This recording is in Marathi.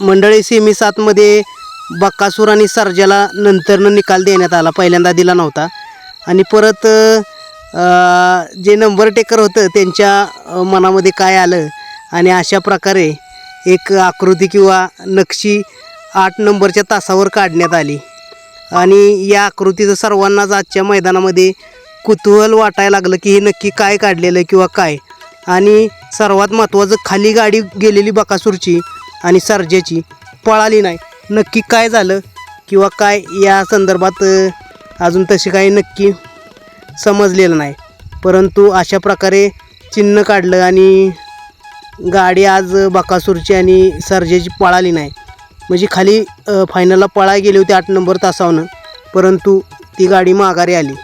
मंडळी सेमी सातमध्ये बक्कासूर आणि सर्जाला नंतरनं निकाल देण्यात आला. पहिल्यांदा दिला नव्हता. आणि परत जे नंबर टेकर होतं त्यांच्या मनामध्ये काय आलं? आणि अशा प्रकारे एक आकृती किंवा नक्षी आठ नंबरच्या तासावर काढण्यात आली. आणि या आकृतीचं सर्वांनाच आजच्या मैदानामध्ये कुतूहल वाटायला लागलं की हे नक्की काय काढलेलं किंवा काय. आणि सर्वात महत्त्वाचं खाली गाडी गेलेली बकासूरची आणि सर्जेची पळाली नाही. नक्की काय झालं किंवा काय या संदर्भात अजून तशी काही नक्की समजलेलं नाही. परंतु अशा प्रकारे चिन्ह काढलं आणि गाडी आज बकासूरची आणि सर्जेची पळाली नाही. म्हणजे खाली फायनलला पळाय गेली होती आठ नंबर तासावनं परंतु ती गाडी माघारी आली.